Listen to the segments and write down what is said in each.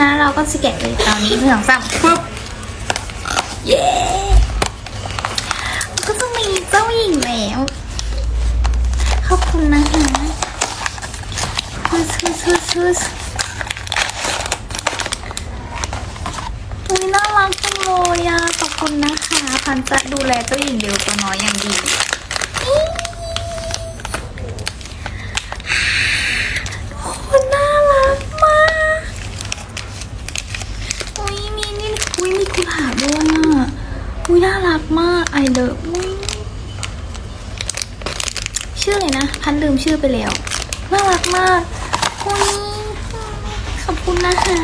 นั้นเราก็จะแกะเลยตอนนี้หนึ่งสองสามปุ๊บเย้ก็จะมีเจ้าหญิงแล้วขอบคุณนะคะฮึสฮึสฮึสฮึสอุ้ยน่ารักจังเลยอะขอบคุณนะคะพันจะดูแลเจ้าหญิงเดียวตัวน้อยอย่างดีคนน่ารักมาก อุ้ยมีนี่อุ้ยมี กุหลาบด้วยอะอุ้ยน่ารักมากไอเลิฟอุ้ยชื่ออะไรนะ พันลืมชื่อไปแล้ว น่ารักมากอุ้ยขอบคุณนะคะ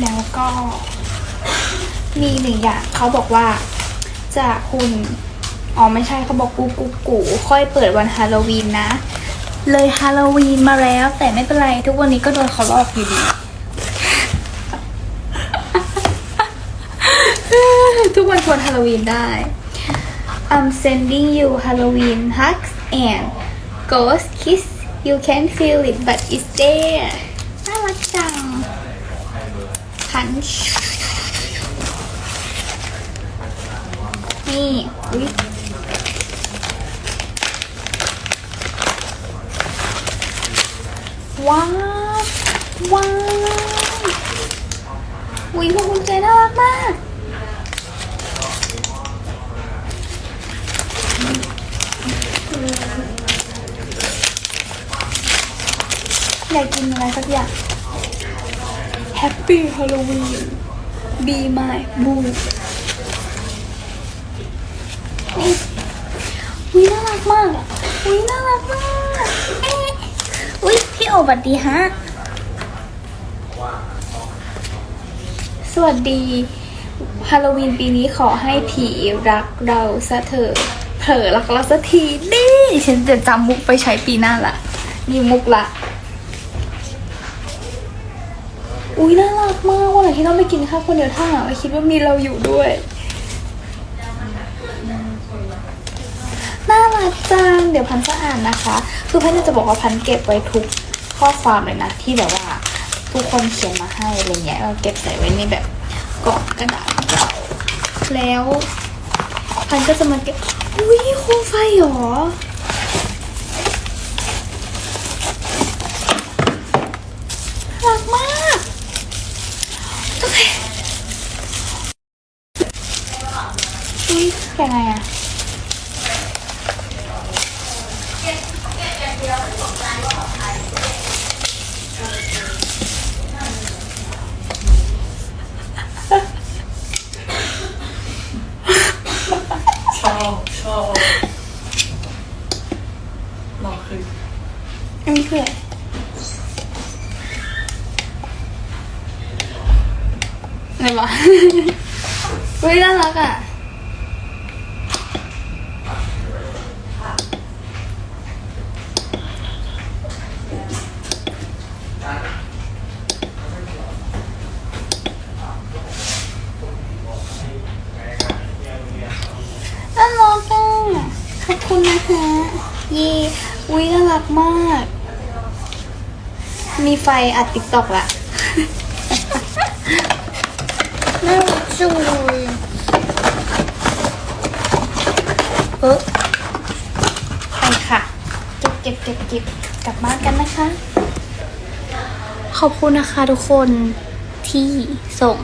แล้วก็มีหนึ่งอย่างเขาบอกว่าจะคุณอ๋อไม่ใช่เขาบอกกูกูกูค่อยเปิดวันฮาโลวีนนะ เลยฮาโลวีนมาแล้ว แต่ไม่เป็นไร ทุกวันนี้ก็โดนเขาลอกอยู่ดี ทุกวันควรฮาโลวีนได้ I'm sending you Halloween hugs and ghost kiss you can feel it but it's there น่ารักจัง punch นี่อุ๊ย ว้าวว้าวอุ้ยพวงกุญแจน่ารักมากอยากกินอะไรสักอย่าง Happy Halloween Be my boo นี่อุ้ยน่ารักมากอะอุ้ยน่ารักมาก เอ๊ะอุ้ยพี่โอบัดดีฮะ สวัสดีฮาโลวีนปีนี้ขอให้ผีรักเราซะเถอะเผลอรักเราสักทีดิฉันจะจำมุกไปใช้ปีหน้าละมีมุกละ อุ้ยน่ารักมากวันไหนที่ต้องไปกินข้าวคนเดียวถ้าหาว่าคิดว่ามีเราอยู่ด้วยน่ารักจังเดี๋ยวพันจะอ่านนะคะ คือพันจะบอกว่าพันเก็บไว้ทุก ข้อความเลยนะ ที่แบบว่าทุกคนเขียนมาให้อะไรเงี้ยเราเก็บใส่ไว้ในแบบกล่องกระดาษเก่าแล้วพันก็จะมาเก็บอุ้ยโคมไฟหรอรักมากโอเคอุ้ยแกไงอะ เราคืออันนี้คืออะไรอะไรวะ เฮ้ยน่ารักอะ น่ารักอะขอบ คุณนะคะเย่อุ้ยน่ารักมาก มีไฟอัดติ๊กตอกละน่ารักจังเลยเออไปค่ะเก็บเก็บเก็บเก็บกลับบ้านกันนะคะ ขอบคุณนะคะทุกคนที่ส่ง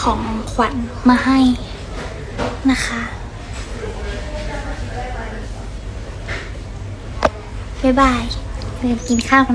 ของขวัญมาให้นะคะ บ๊ายบายเราจะกินข้าวกัน